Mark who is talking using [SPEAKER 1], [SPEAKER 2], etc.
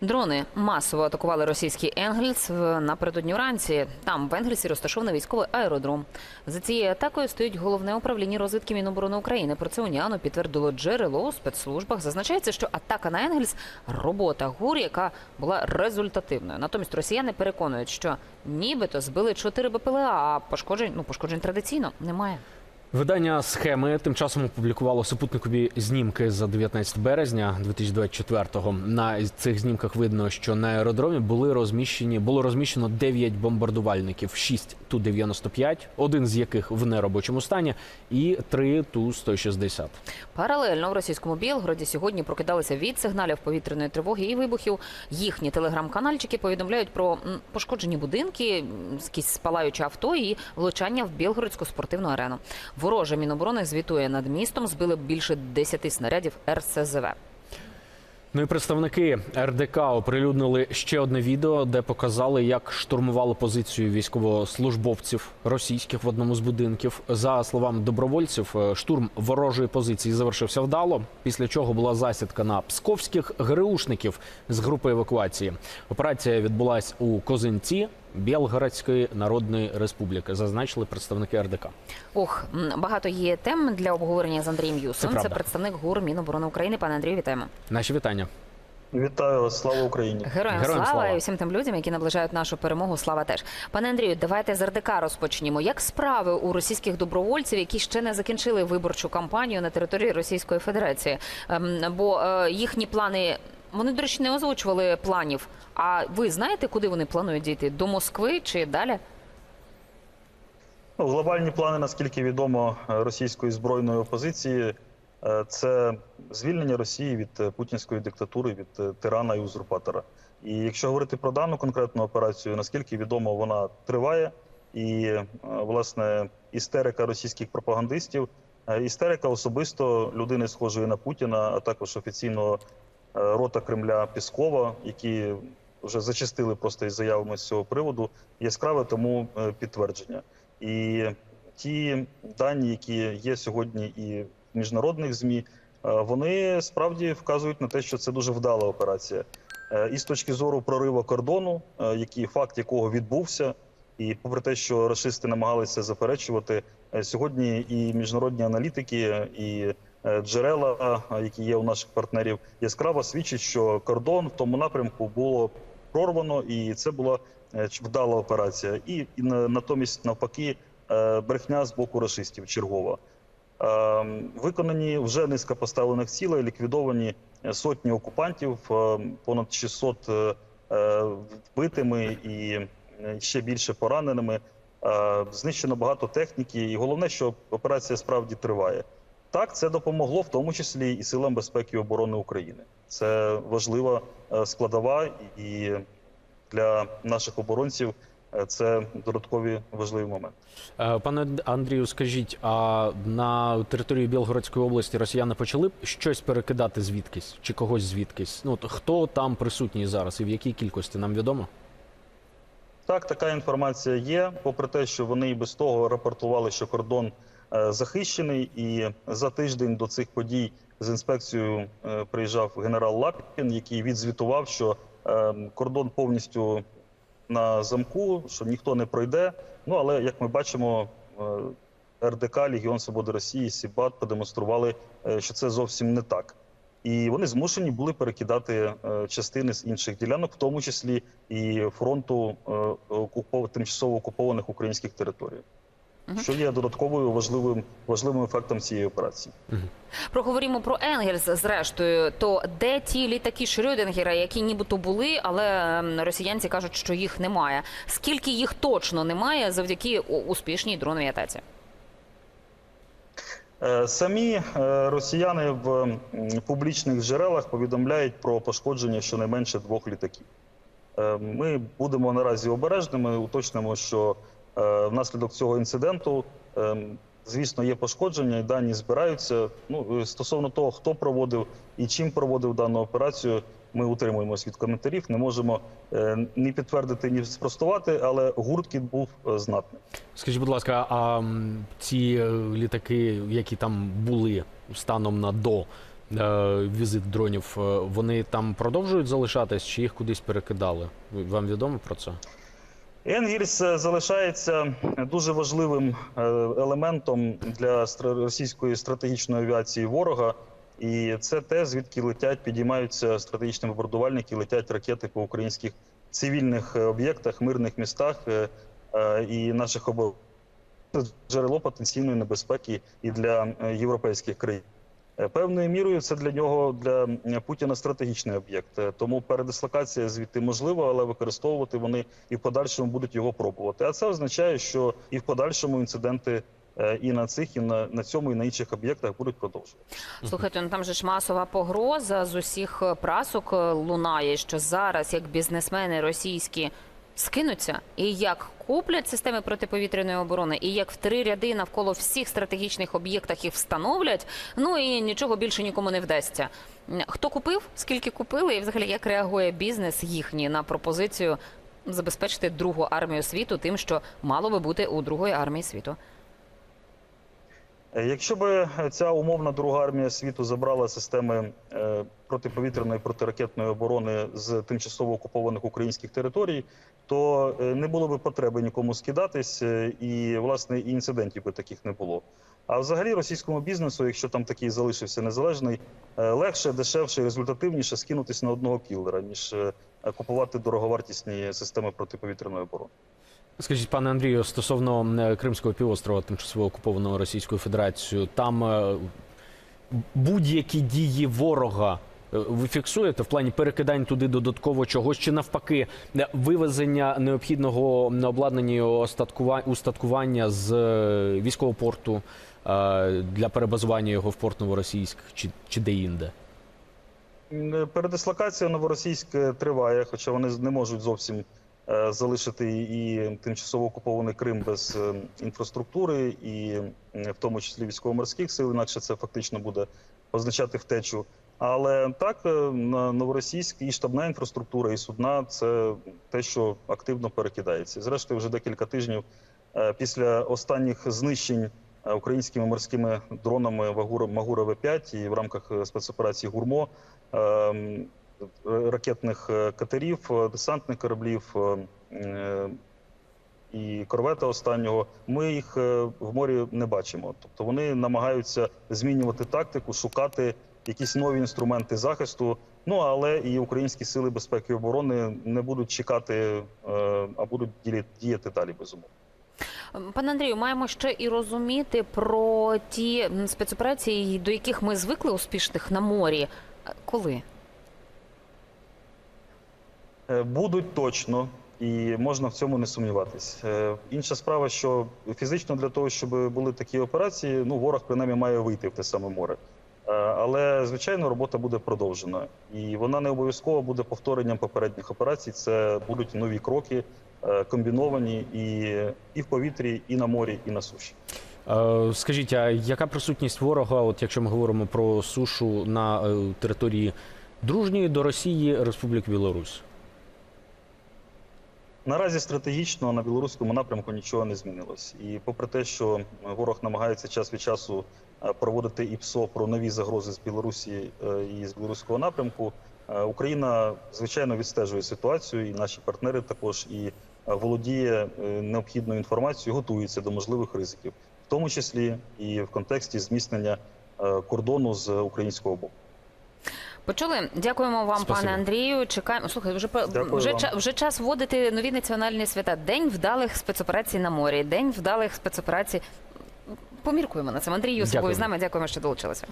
[SPEAKER 1] Дрони масово атакували російський Енгельс напередодні вранці. Там в Енгельсі розташований військовий аеродром. За цією атакою стоїть головне управління розвідки Міноборони України. Про це уніану підтвердило джерело у спецслужбах. Зазначається, що атака на Енгельс робота ГУР, яка була результативною. Натомість росіяни переконують, що нібито збили 4 БПЛА, а пошкоджень ну пошкоджень традиційно немає.
[SPEAKER 2] Видання схеми тим часом опублікувало супутникові знімки за 19 березня 2024-го. На цих знімках видно, що на аеродромі були розміщені було розміщено 9 бомбардувальників, 6 Ту-95, один з яких в неробочому стані, і 3 Ту-160.
[SPEAKER 1] Паралельно в російському Білгороді сьогодні прокидалися від сигналів повітряної тривоги і вибухів. Їхні телеграм-канальчики повідомляють про пошкоджені будинки, якісь спалаючі авто і влучання в Білгородську спортивну арену. Вороже Міноборони звітує над містом, збили більше 10 снарядів РСЗВ.
[SPEAKER 2] Ну і представники РДК оприлюднили ще одне відео, де показали, як штурмували позицію військовослужбовців російських в одному з будинків. За словами добровольців, е, штурм ворожої позиції завершився вдало. Після чого була засідка на псковських ГРУшників з групи евакуації. Операція відбулась у Козинці Білгородської Народної Республіки. Зазначили представники РДК.
[SPEAKER 1] Ох, багато є тем для обговорення з Андрієм Юсом. Це,
[SPEAKER 2] правда.
[SPEAKER 1] представник ГУР Міноборони України. Пане Андрію, вітаємо.
[SPEAKER 2] Наші вітання.
[SPEAKER 3] Вітаю вас, слава Україні.
[SPEAKER 1] Героям,
[SPEAKER 2] Героям
[SPEAKER 1] слава,
[SPEAKER 2] слава.
[SPEAKER 1] і всім тим людям, які наближають нашу перемогу. Слава теж. Пане Андрію, давайте з РДК розпочнімо. Як справи у російських добровольців, які ще не закінчили виборчу кампанію на території Російської Федерації? Ем, бо е, їхні плани. Вони, до речі, не озвучували планів. А ви знаєте, куди вони планують дійти? До Москви чи далі?
[SPEAKER 3] Ну, глобальні плани, наскільки відомо, російської збройної опозиції е, це звільнення Росії від е, путінської диктатури, від е, тирана і узурпатора. І якщо говорити про дану конкретну операцію, наскільки відомо, вона триває, і власне істерика російських пропагандистів, істерика особисто людини, схожої на Путіна, а також офіційного рота Кремля Піскова, які вже зачастили просто із заявами з цього приводу, яскраве тому е, підтвердження. І ті дані, які є сьогодні і в міжнародних змі, е, вони справді вказують на те, що це дуже вдала операція. Е, І з точки зору прориву кордону, е, який факт якого відбувся, і попри те, що рашисти намагалися заперечувати, е, сьогодні і міжнародні аналітики, і е, джерела, е, які є у наших партнерів, яскраво свідчать, що кордон в тому напрямку було прорвано, і це була е, вдала операція. І, і натомість, навпаки, е, брехня з боку рашистів чергова. Е, Виконані вже низка поставлених цілей, ліквідовані е, сотні окупантів, е, понад 600 е, е, вбитими і е, ще більше пораненими. Е, Знищено багато техніки, і головне, що операція справді триває. Так, це допомогло в тому числі і силам безпеки і оборони України. Це важлива е, складова, і для наших оборонців е, це додаткові важливі моменти.
[SPEAKER 2] Е, Пане Андрію, скажіть, а на території Білгородської області росіяни почали щось перекидати звідкись чи когось звідкись? Ну хто там присутній зараз і в якій кількості нам відомо?
[SPEAKER 3] Так, така інформація є. Попри те, що вони і без того рапортували, що кордон захищений, і за тиждень до цих подій з інспекцією е, приїжджав генерал Лапін, який відзвітував, що е, кордон повністю на замку, що ніхто не пройде. Ну але як ми бачимо, е, РДК, Легіон Свободи Росії, Сібат продемонстрували, е, що це зовсім не так. І вони змушені були перекидати е, частини з інших ділянок, в тому числі і фронту е, тимчасово окупованих українських територій. Що є додатковою важливим важливим ефектом цієї операції.
[SPEAKER 1] Проговоримо про Енгельс зрештою. То де ті літаки Шрёдингера, які нібито були, але росіянці кажуть, що їх немає. Скільки їх точно немає завдяки успішній дроновій атаці?
[SPEAKER 3] Е, Самі е, росіяни в публічних джерелах повідомляють про пошкодження щонайменше двох літаків. Е, Ми будемо наразі обережними, уточнимо, що внаслідок цього інциденту, е, звісно, є пошкодження, і дані збираються. Ну е, стосовно того, хто проводив і чим проводив дану операцію, ми утримуємось від коментарів. Не можемо е, ні підтвердити, ні спростувати, але гурткіт був е, знатний.
[SPEAKER 2] Скажіть, будь ласка, а ці е, літаки, які там були станом на до, е, візит дронів, е, вони там продовжують залишатись чи їх кудись перекидали? Вам відомо про це?
[SPEAKER 3] Енгільс е, залишається дуже важливим е, елементом для російської стратегічної авіації ворога. І це те, звідки летять, підіймаються стратегічні бомбардувальники, летять ракети по українських цивільних е, об'єктах, мирних містах е, е, і наших обов... Це джерело потенційної небезпеки і для е, європейських країн. Е, Певною мірою це для нього для Путіна стратегічний об'єкт. Е, Тому передислокація звідти можлива, але використовувати вони і в подальшому будуть його пробувати. А це означає, що і в подальшому інциденти е, і на цих, і на, на цьому, і на інших об'єктах будуть продовжувати.
[SPEAKER 1] Слухайте, ну там же ж масова погроза з усіх е, прасок е, лунає, що зараз як бізнесмени російські скинуться і як куплять системи протиповітряної оборони, і як в три ряди навколо всіх стратегічних об'єктах їх встановлять. Ну і нічого більше нікому не вдасться. Хто купив, скільки купили, і взагалі як реагує бізнес їхній на пропозицію забезпечити другу армію світу тим, що мало би бути у другої армії світу.
[SPEAKER 3] Е, Якщо б ця умовна друга армія світу забрала системи е, протиповітряної протиракетної оборони з тимчасово окупованих українських територій, то е, не було б потреби нікому скидатись, е, і власне і інцидентів би таких не було. А взагалі російському бізнесу, якщо там такий залишився незалежний, е, легше, дешевше і результативніше скинутись на одного кілера, ніж е, купувати дороговартісні системи протиповітряної оборони.
[SPEAKER 2] Скажіть, пане Андрію, стосовно е, Кримського півострова, тимчасово окупованого Російською Федерацією, там е, будь-які дії ворога е, ви фіксуєте в плані перекидань туди додатково чогось, чи навпаки вивезення необхідного обладнання і устаткування з військового порту для перебазування його в порт Новоросійськ чи, чи де-інде?
[SPEAKER 3] М, Передислокація новоросійськ е, триває, хоча вони не можуть зовсім залишити і тимчасово окупований Крим без е, інфраструктури, і в тому числі військово-морських сил, інакше це фактично буде означати втечу. Але так, е, новоросійськ і штабна інфраструктура, і судна це те, що активно перекидається. Зрештою, вже декілька тижнів е, після останніх знищень е, українськими морськими дронами Магура В-5 і в рамках е, спецоперації Гурмо ем, е, ракетних е, катерів, е, десантних кораблів е, е, і корвета останнього, ми їх е, в морі не бачимо. Тобто вони намагаються змінювати тактику, шукати якісь нові інструменти захисту. Ну але і українські сили безпеки і оборони не будуть чекати, е, а будуть діяти далі безумовно.
[SPEAKER 1] Пане Андрію, маємо ще і розуміти про ті спецоперації, до яких ми звикли успішних на морі. Е, Коли?
[SPEAKER 3] Е, Будуть точно, і можна в цьому не сумніватись. Е, Інша справа, що фізично для того, щоб були такі операції, ну ворог принаймні має вийти в те саме море. Е, Але звичайно робота буде продовжена, і вона не обов'язково буде повторенням попередніх операцій. Це будуть нові кроки, комбіновані і, і в повітрі, і на морі, і на суші.
[SPEAKER 2] Скажіть, а яка присутність ворога, от якщо ми говоримо про сушу на території дружньої до Росії Республіки Білорусь?
[SPEAKER 3] Наразі стратегічно на білоруському напрямку нічого не змінилось. І попри те, що ворог намагається час від часу е, проводити ІПСО про нові загрози з Білорусі е, і з білоруського напрямку, е, Україна звичайно відстежує ситуацію, і наші партнери також і володіє необхідною інформацією, готується до можливих ризиків, в тому числі і в контексті зміцнення кордону з українського боку.
[SPEAKER 1] Почули? Дякуємо вам,
[SPEAKER 2] Спасибо.
[SPEAKER 1] пане Андрію. Чекаємо. Слухай, вже
[SPEAKER 3] Дякую
[SPEAKER 1] вже,
[SPEAKER 3] вам.
[SPEAKER 1] ча- вже час вводити нові національні свята. День вдалих спецоперацій на морі, день вдалих спецоперацій. Поміркуємо на цим. Андрій
[SPEAKER 2] Юсипов
[SPEAKER 1] з нами. Дякуємо, що долучилися.